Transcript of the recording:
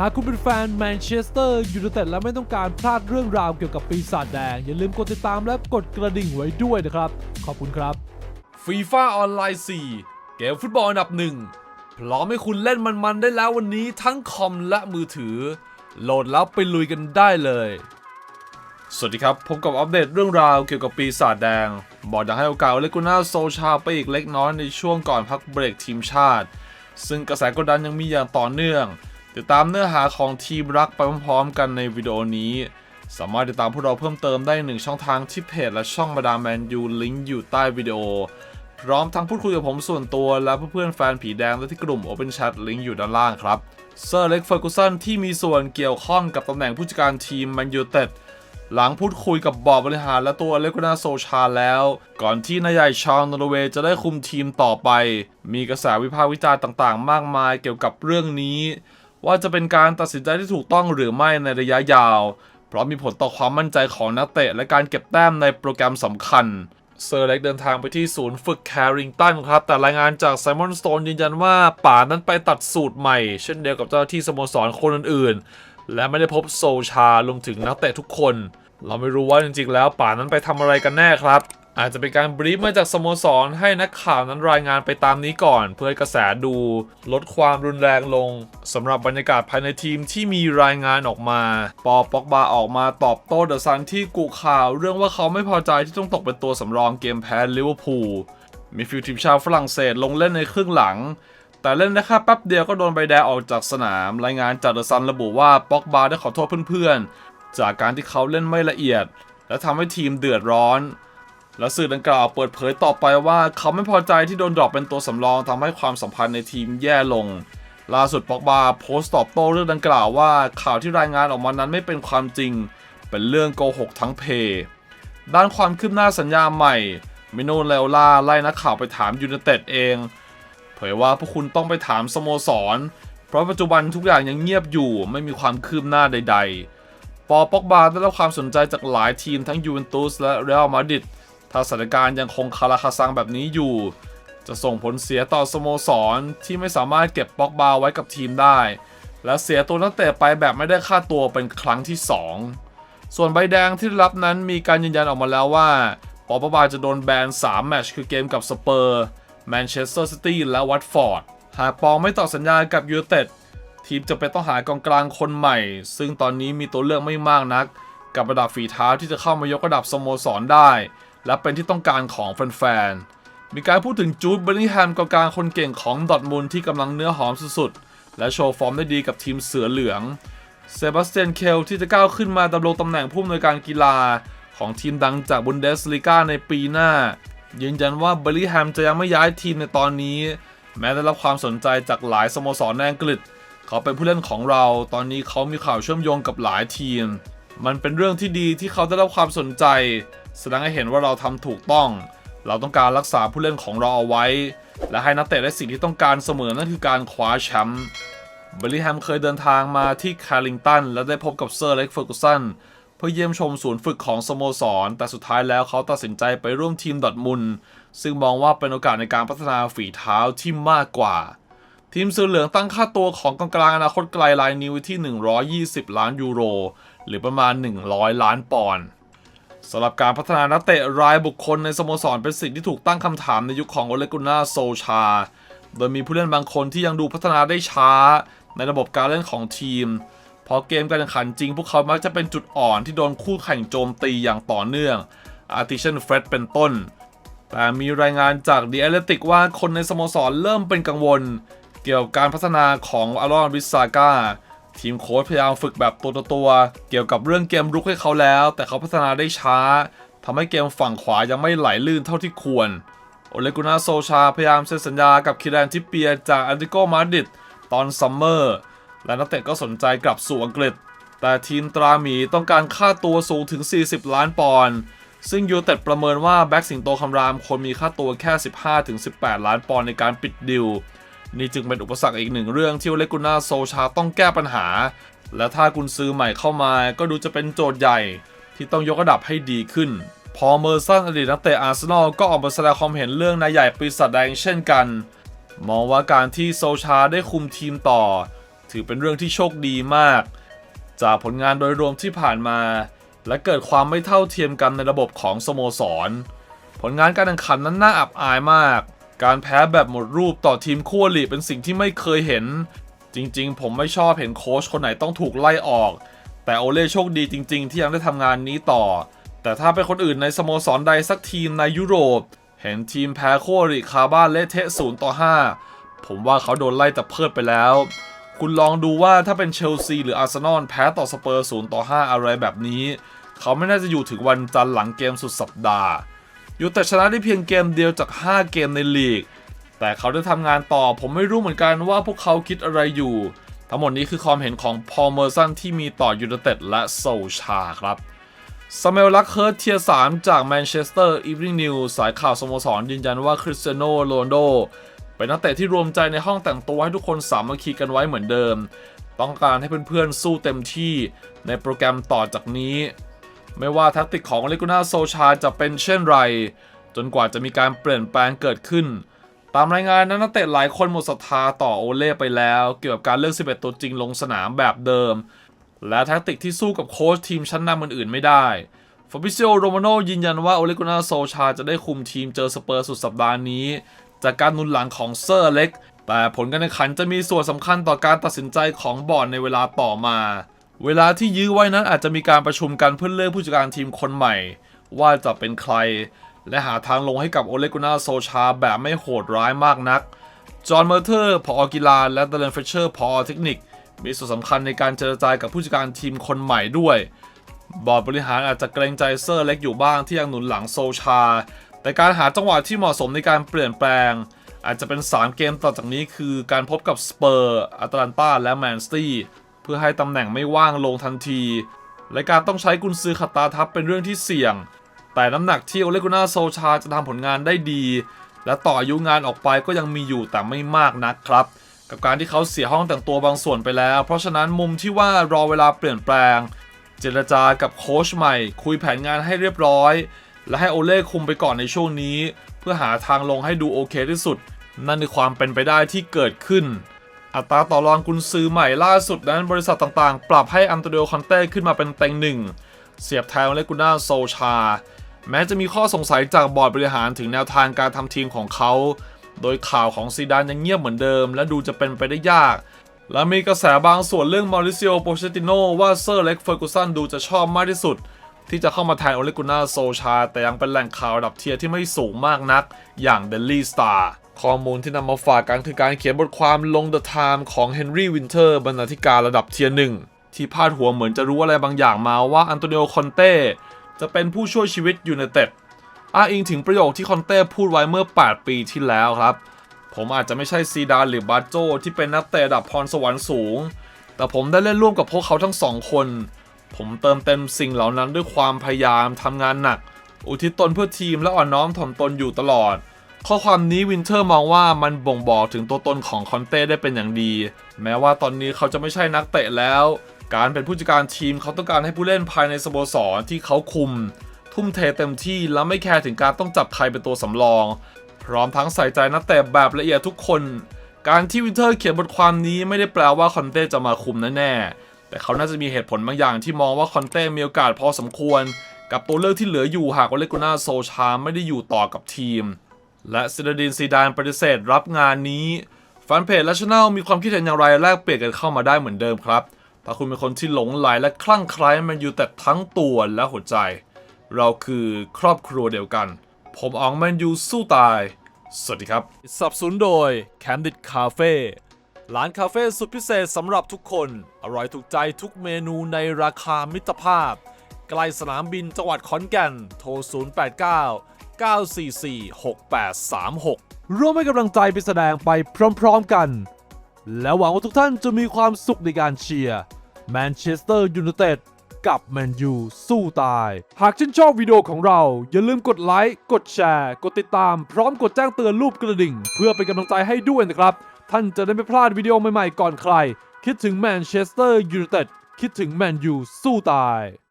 หากคุณเป็นแฟนแมนเชสเตอร์ยูไนเต็ดและไม่ต้องการพลาดเรื่องราวเกี่ยวกับปีศาจแดง อย่าลืมกดติดตามและกดกระดิ่งไว้ด้วยนะครับ ขอบคุณครับฟีฟ่าออนไลน์4เกมฟุตบอลอันดับหนึ่งพร้อมให้คุณเล่นมันๆได้แล้ววันนี้ทั้งคอมและมือถือ โหลดแล้วไปลุยกันได้เลย สวัสดีครับผมกับอัปเดตเรื่องราวเกี่ยวกับปีศาจแดง บอกจะให้โอกาสเลกูน่าโซชาไปอีกเล็กน้อยในช่วงก่อนพักเบรกทีมชาติ ซึ่งกระแสกดดันยังมีอย่างต่อเนื่อง ติดตามเนื้อหาของทีมรักไปพร้อมๆกันในวิดีโอนี้ สามารถติดตามพวกเราเพิ่มเติมได้หนึ่งช่องทางที่เพจและช่องมาดามแมนยูลิงก์อยู่ใต้วิดีโอ พร้อมทั้งพูดคุยกับผมส่วนตัวและเพื่อนๆแฟนผีแดงและที่กลุ่ม Open Chat ลิงก์อยู่ด้านล่างครับเซอร์เล็กเฟอร์กูสันที่มีส่วนเกี่ยวข้องกับตำแหน่งผู้จัดการทีมแมนยูเต็ดหลังพูดคุยกับบอร์ดบริหารและตัวเลกนาโซชาแล้ว ก่อนที่นายใหญ่ชาวนอร์เวย์จะได้คุมทีมต่อไป มีกระแสวิพากษ์วิจารณ์ต่างๆ มากมายเกี่ยวกับเรื่องนี้ ว่าจะเป็นการตัดสินใจที่ถูกต้องหรือไม่ในระยะยาว เพราะมีผลต่อความมั่นใจของนักเตะ และการเก็บแต้มในโปรแกรมสำคัญเซอร์เล็กเดินทางไปที่ศูนย์ฝึกแคริงตันครับ แต่รายงานจากไซมอนสโตนยืนยันว่าป่านั้นไปตัดสูตรใหม่ เช่นเดียวกับเจ้าหน้าที่สโมสรคนอื่นๆ และไม่ได้พบโซชารวมถึงนักเตะทุกคน เราไม่รู้ว่าจริงๆแล้วป่านั้นไปทำอะไรกันแน่ครับ อาจจะเป็นการบรีฟมาจากสโมสรให้นักข่าวนั้นรายงานไปตามนี้ก่อน เพื่อให้กระแสดูลดความรุนแรงลงสำหรับบรรยากาศภายในทีมที่มีรายงานออกมา ปอปอกบาออกมาตอบโต้เดอะซันที่กุข่าวเรื่องว่าเขาไม่พอใจที่ต้องตกเป็นตัวสำรองเกมแพ้ลิเวอร์พูลมีฟิลทีมชาวฝรั่งเศสลงเล่นในครึ่งหลัง แต่เล่นได้แค่แป๊บเดียวก็โดนใบแดงออกจากสนาม รายงานจากเดอะซันระบุว่าป็อกบาได้ขอโทษเพื่อนๆ จากการที่เขาเล่นไม่ละเอียด และทำให้ทีมเดือดร้อน และสื่อดังกล่าวเปิดเผยต่อไปว่าเขาไม่พอใจที่โดนดรอปเป็นตัวสำรองทำให้ความสัมพันธ์ในทีมแย่ลง ล่าสุดปอกบาโพสต์ตอบโต้เรื่องดังกล่าวว่าข่าวที่รายงานออกมานั้นไม่เป็นความจริง เป็นเรื่องโกหกทั้งเพด้านความคืบหน้าสัญญาใหม่มิโนเลอล่าไล่นักข่าวไปถามยูไนเต็ดเอง เผยว่าพวกคุณต้องไปถามสโมสร เพราะปัจจุบันทุกอย่างยังเงียบอยู่ไม่มีความคืบหน้าใด ๆ ปอปอกบาได้รับความสนใจจากหลายทีมทั้งยูเวนตุสและเรอัลมาดริด ถ้าสถานการณ์ยังคงคาราคาซังแบบนี้อยู่ จะส่งผลเสียต่อสโมสรที่ไม่สามารถเก็บป็อกบาไว้กับทีมได้ และเสียตัวนักเตะไปแบบไม่ได้ค่าตัวเป็นครั้งที่ 2 ส่วนใบแดงที่รับนั้นมีการยืนยันออกมาแล้วว่าปอปบาจะโดนแบน 3 แมตช์คือเกมกับสเปอร์แมนเชสเตอร์ซิตี้และวัตฟอร์ดหากปองไม่ต่อสัญญากับยูเต็ดทีมจะเป็นต้องหากองกลางคนใหม่ ซึ่งตอนนี้มีตัวเลือกไม่มากนัก กับระดับฝีเท้าที่จะเข้ามายกระดับสโมสรได้ และเป็นที่ต้องการของแฟนๆ มีการพูดถึงจูดเบลลิแฮมกองกลางคนเก่งของดอทมุนด์ที่กำลังเนื้อหอมสุดๆ และโชว์ฟอร์มได้ดีกับทีมเสือเหลือง เซบาสเตียนเคลที่จะก้าวขึ้นมาดำรงตำแหน่งผู้อำนวยการกีฬาของทีมดังจากบุนเดสลีกาในปีหน้า ยืนยันว่าเบลลิแฮมจะยังไม่ย้ายทีมในตอนนี้ แม้ได้รับความสนใจจากหลายสโมสรในอังกฤษ เขาเป็นผู้เล่นของเรา ตอนนี้เขามีข่าวเชื่อมโยงกับหลายทีม มันเป็นเรื่องที่ดีที่เขาได้รับความสนใจ แสดงให้เห็นว่าเราทำถูกต้อง เราต้องการรักษาผู้เล่นของเราเอาไว้ และให้นักเตะได้สิ่งที่ต้องการเสมอนั่นคือการคว้าแชมป์บลลิแฮมเคยเดินทางมาที่แคลิงตันและได้พบกับเซอร์เล็กเฟอร์กูสันเพื่อเยี่ยมชมศูนย์ฝึกของสโมสร แต่สุดท้ายแล้วเขาตัดสินใจไปร่วมทีมดอทมุนซึ่งมองว่าเป็นโอกาสในการพัฒนาฝีเท้าที่มากกว่า ทีมเสือเหลืองตั้งค่าตัวของกองกลางอนาคตไกลรายนี้ไว้ที่ 120 ล้านยูโร หรือประมาณ 100 ล้านปอนด์ สำหรับการพัฒนานักเตะรายบุคคลในสโมสรเป็นสิ่งที่ถูกตั้งคำถามในยุคของโอเลกุน่าโซชา โดยมีผู้เล่นบางคนที่ยังดูพัฒนาได้ช้า ในระบบการเล่นของทีม พอเกมการแข่งขันจริง พวกเขามักจะเป็นจุดอ่อนที่โดนคู่แข่งโจมตีอย่างต่อเนื่อง อาร์ติเชนเฟรดเป็นต้น แต่มีรายงานจาก The Athletic ว่าคนในสโมสรเริ่มเป็นกังวล เกี่ยวกับการพัฒนาของอารอนวิสซาก้า ทีมโค้ชพยายามฝึกแบบตัวต่อตัว เกี่ยวกับเรื่องเกมรุกให้เขาแล้ว แต่เขาพัฒนาได้ช้าทำให้เกมฝั่งขวายังไม่ไหลลื่นเท่าที่ควร โอเลกุนาโซชาพยายามเซ็นสัญญากับคิรานทิปเปียจากอันติโกมาดริดตอนซัมเมอร์ และนักเตะก็สนใจกลับสู่อังกฤษ แต่ทีมตราหมีต้องการค่าตัวสูงถึง 40 ล้านปอนด์ซึ่งยูเต็ดประเมินว่าแบ็กสิงโตคำรามควรมีค่าตัวแค่ 15-18 ล้านปอนด์ในการปิดดิว นี่จึงเป็นอุปสรรคอีกหนึ่งเรื่องที่เลกุน่าโซชาต้องแก้ปัญหา และถ้ากุนซือใหม่เข้ามาก็ดูจะเป็นโจทย์ใหญ่ที่ต้องยกระดับให้ดีขึ้น พอเมอร์สันอดีตนักเตะอาร์เซนอลก็ออกมาแสดงความเห็นเรื่องนายใหญ่ปีศาจแดงเช่นกัน มองว่าการที่โซชาได้คุมทีมต่อ ถือเป็นเรื่องที่โชคดีมาก จากผลงานโดยรวมที่ผ่านมา และเกิดความไม่เท่าเทียมกันในระบบของสโมสร ผลงานการแข่งขันนั้นน่าอับอายมาก การแพ้แบบหมดรูปต่อทีมคู่อริเป็นสิ่งที่ไม่เคยเห็น จริงๆ ผมไม่ชอบเห็นโค้ชคนไหนต้องถูกไล่ออก แต่โอเล่โชคดีจริง ๆ ที่ยังได้ทำงานนี้ต่อ แต่ถ้าเป็นคนอื่นในสโมสรใดสักทีมในยุโรป เห็นทีมแพ้คู่อริคาบ้านเละเทะ0ต่อ5ผมว่าเขาโดนไล่แต่เพิดไปแล้ว คุณลองดูว่าถ้าเป็นเชลซีหรืออาร์เซนอลแพ้ต่อสเปอร์0ต่อ5อะไรแบบนี้ เขาไม่น่าจะอยู่ถึงวันจันทร์หลังเกมสุดสัปดาห์ ยู่แต่ชนะได้เพียงเกมเดียวจาก 5 เกมในลีก แต่เขาได้ทำงานต่อผมไม่รู้เหมือนกันว่าพวกเขาคิดอะไรอยู่ ทั้งหมดนี้คือความเห็นของพอลเมอร์สันที่มีต่อยูไนเต็ดและโซลชาครับสเมลลักเคิร์ตเทียสามจากแมนเชสเตอร์อีฟ n ิ n นิวสายข่าวสโมสรยืนยันว่าคริสเตียโนโรนโดเป็นนักเตะที่รวมใจในห้องแต่งตัวให้ทุกคนสามัคคีกันไว้เหมือนเดิม ต้องการให้เพื่อนๆสู้เต็มที่ในโปรแกรมต่อจากนี้ ไม่ว่าแท็กติกของเลกูน่าโซชาจะเป็นเช่นไร จนกว่าจะมีการเปลี่ยนแปลงเกิดขึ้น ตามรายงานนั้นนักเตะหลายคนหมดศรัทธาต่อโอเล่ไปแล้ว เกี่ยวกับการเลือก 11 ตัวจริงลงสนามแบบเดิม และแท็กติกที่สู้กับโค้ชทีมชั้นนำอื่นๆไม่ได้ฟาบิซิโอโรมาโนยืนยันว่าโอเลกุนาโซชาจะได้คุมทีมเจอสเปอร์สุดสัปดาห์นี้ จากการนุนหลังของเซอร์เล็ก แต่ผลการแข่งขันจะมีส่วนสำคัญต่อการตัดสินใจของบอร์ดในเวลาต่อมา เวลาที่ยื้อไว้นั้นอาจจะมีการประชุมกันเพื่อเลือกผู้จัดการทีมคนใหม่ ว่าจะเป็นใคร และหาทางลงให้กับโอเลกุนาโซชาแบบไม่โหดร้ายมากนัก จอห์นเมอร์เทอร์พอกีฬาและเดลนเฟเชอร์พอเทคนิค มีส่วนสำคัญในการเจรจากับผู้จัดการทีมคนใหม่ด้วย บอร์ดบริหารอาจจะเกรงใจเซอร์เล็กอยู่บ้างที่ยังหนุนหลังโซชา แต่การหาจังหวะที่เหมาะสมในการเปลี่ยนแปลง อาจจะเป็น 3 เกมต่อจากนี้คือการพบกับสเปอร์อาตแลนตาและแมนสตี เพื่อให้ตำแหน่งไม่ว่างลงทันที และการต้องใช้กุนซือขัดตาทับเป็นเรื่องที่เสี่ยง แต่น้ำหนักที่โอเลกุน่าโซชาจะทำผลงานได้ดี และต่ออายุงานออกไปก็ยังมีอยู่แต่ไม่มากนักครับ กับการที่เขาเสียห้องแต่งตัวบางส่วนไปแล้ว เพราะฉะนั้นมุมที่ว่ารอเวลาเปลี่ยนแปลง เจรจากับโค้ชใหม่ คุยแผนงานให้เรียบร้อย และให้โอเล่คุมไปก่อนในช่วงนี้ เพื่อหาทางลงให้ดูโอเคที่สุด นั่นคือความเป็นไปได้ที่เกิดขึ้น อัตราต่อรองกุนซือใหม่ล่าสุดนั้นบริษัทต่างๆ ปรับให้อันโตเดโอคอนเต้ขึ้นมาเป็นเต็งหนึ่ง เสียบแทนเลกูน่าโซชา แม้จะมีข้อสงสัยจากบอร์ดบริหารถึงแนวทางการทำทีมของเขา โดยข่าวของซีดานยังเงียบเหมือนเดิม และดูจะเป็นไปได้ยาก และมีกระแสบางส่วนเรื่องมาริซิโอโปเชติโนว่าเซอร์เล็กเฟอร์กูสันดูจะชอบมากที่สุด ที่จะเข้ามาแทนโอเลกุน่าโซชา แต่ยังเป็นแหล่งข่าวระดับเทียร์ที่ไม่สูงมากนัก อย่างเดลลี่สตาร์ ข้อมูลที่นำมาฝากกันคือการเขียนบทความลง The Time ของเฮนรี่วินเทอร์บรรณาธิการระดับเทียร์หนึ่งที่พาดหัวเหมือนจะรู้อะไรบางอย่างมาว่าอันโตนิโอคอนเต้จะเป็นผู้ช่วยชีวิตยูไนเต็ดอ้างอิงถึงประโยคที่คอนเต้พูดไว้เมื่อ 8 ปีที่แล้วครับ ผมอาจจะไม่ใช่ซีดานหรือบาโจที่เป็นนักเตะระดับพรสวรรค์สูง แต่ผมได้เล่นร่วมกับพวกเขาทั้งสองคน ผมเติมเต็มสิ่งเหล่านั้นด้วยความพยายามทำงานหนัก อุทิศตนเพื่อทีมและอ่อนน้อมถ่อมตนอยู่ตลอด ข้อความนี้วินเทอร์มองว่ามันบ่งบอกถึงตัวตนของคอนเต้ได้เป็นอย่างดี แม้ว่าตอนนี้เขาจะไม่ใช่นักเตะแล้ว การเป็นผู้จัดการทีมเขาต้องการให้ผู้เล่นภายในสโมสรที่เขาคุม ทุ่มเทเต็มที่และไม่แคร์ถึงการต้องจับใครเป็นตัวสำรอง พร้อมทั้งใส่ใจนักเตะแบบละเอียดทุกคน การที่วินเทอร์เขียนบทความนี้ไม่ได้แปลว่าคอนเต้จะมาคุมแน่ๆแต่เขาน่าจะมีเหตุผลบางอย่างที่มองว่าคอนเต้มีโอกาสพอสมควร กับตัวเลือกที่เหลืออยู่หากโอเลกุน่าโซชาไม่ได้อยู่ต่อกับทีม และซิดดินซีดานปฏิเสธรับงานนี้แฟนเพจและช anel มีความคิดเห็นอย่างไรแลกเปลี่ยนกันเข้ามาได้เหมือนเดิมครับ ถ้าคุณเป็นคนที่หลงไหลและคลั่งไคล้มันอยู่แต่ทั้งตัวและหัวใจ เราคือครอบครัวเดียวกัน ผมอองแมนยูสู้ตาย สวัสดีครับสนับสนุนโดย Candid Cafe ร้านคาเฟ่สุดพิเศษสำหรับทุกคน อร่อยถูกใจทุกเมนูในราคามิตรภาพ ใกล้สนามบินจังหวัดขอนแก่น โทร 089 944 6836 ร่วมให้กำลังใจไปแสดงไปพร้อมๆกัน และหวังว่าทุกท่านจะมีความสุขในการเชียร์แมนเชสเตอร์ยูไนเต็ดกับแมนยูสู้ตาย หากชื่นชอบวิดีโอของเรา อย่าลืมกดไลค์ กดแชร์ กดติดตาม พร้อมกดแจ้งเตือนรูปกระดิ่ง เพื่อเป็นกำลังใจให้ด้วยนะครับ ท่านจะได้ไม่พลาดวิดีโอใหม่ๆก่อนใคร คิดถึงแมนเชสเตอร์ยูไนเต็ดคิดถึงแมนยูสู้ตาย